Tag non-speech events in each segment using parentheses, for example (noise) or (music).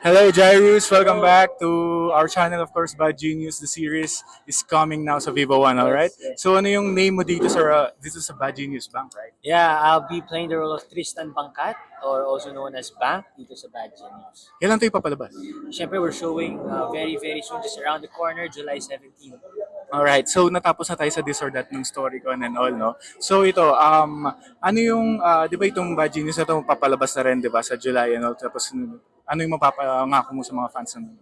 Hello, Jairus. Welcome back to our channel. Of course, Bad Genius. The series is coming now sa Vivo One, alright? So, ano yung name mo dito sa, uh, dito sa Bad Genius Bank, right? Yeah, I'll be playing the role of Tristan Bangkat or also known as Bank dito sa Bad Genius. Kailan ito ipapalabas? Siyempre, we're showing uh, very, very soon, just around the corner, July 17. Alright, so natapos na tayo sa this or that ng story ko and all, no? So ito, um, ano yung, uh, di ba itong Bad Genius na ito papalabas na rin, di ba, sa July and all, tapos ano yung mapapangako mo sa mga fans na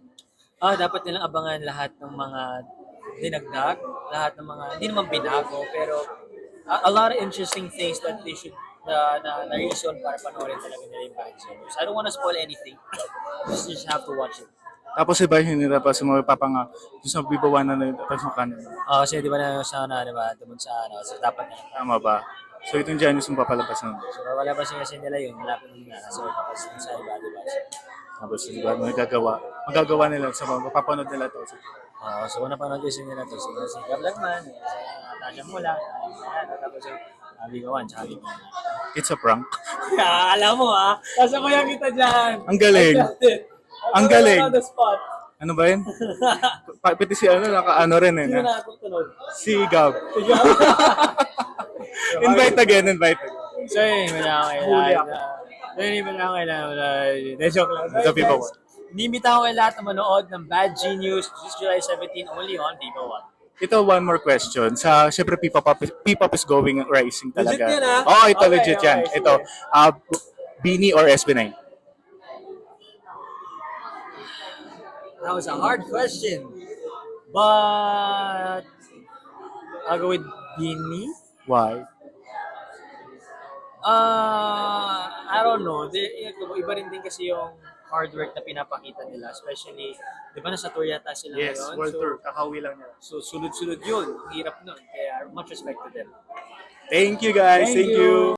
Ah, dapat nilang abangan lahat ng mga dinagdag, lahat ng mga, hindi naman binago, pero a, a lot of interesting things that they should, na, na, na reason para panoorin talaga nila yung Bad Genius. I don't wanna spoil anything. Just, just have to watch it. Tapos iba yung tapos mo papanga doon sa One na tapos mo kanan. Ah, kasi di ba na sa ano, di ba, tungkol sa ano, so dapat na. Tama ba? So itong Genius yung papalabas na. So, wala pa siya kasi nila yun, malapit nga. So, tapos yung sa iba, di ba? So, Tapos di ba, magagawa. Magagawa nila sa mga mapapanood nila to. Ah, so kung napanood kasi nila to, si si Gab Lagman, si Natasha Mula, ayan, tapos yung Abi Gawan, tsaka Vicky. It's a prank. (laughs) Ah, alam mo ah, kasabayan kita dyan. Ang galing. Ang galing. On the spot. Ano ba yun? (laughs) Pa- Pati si ano, naka-ano rin eh. Sino Na, na tutunod? si Gab. (laughs) invite again, invite again. So yun, wala akong kailangan. So yun, wala akong kailangan. Hindi, joke lang. Sa Viva One. Ko kayo lahat na manood ng Bad Genius this July 17 only on Viva One. Ito, one more question. Sa, syempre, P-pop, is- P-pop is going rising talaga. Legit yan, ah? Oo, ito Okay, legit yan. okay, sige. Ito, uh, Bini or SB9? That was a hard question. But I'll go with Bini. Why? Uh, I don't know. Di, iba rin din kasi yung hard work na pinapakita nila. Especially, di ba nasa tour yata sila Yes, ngayon? World so, Tour. Kakauwi lang niya. So, sunod-sunod yun. Ang hirap nun. Kaya much respect to them. Thank you guys. Thank Thank, you. you.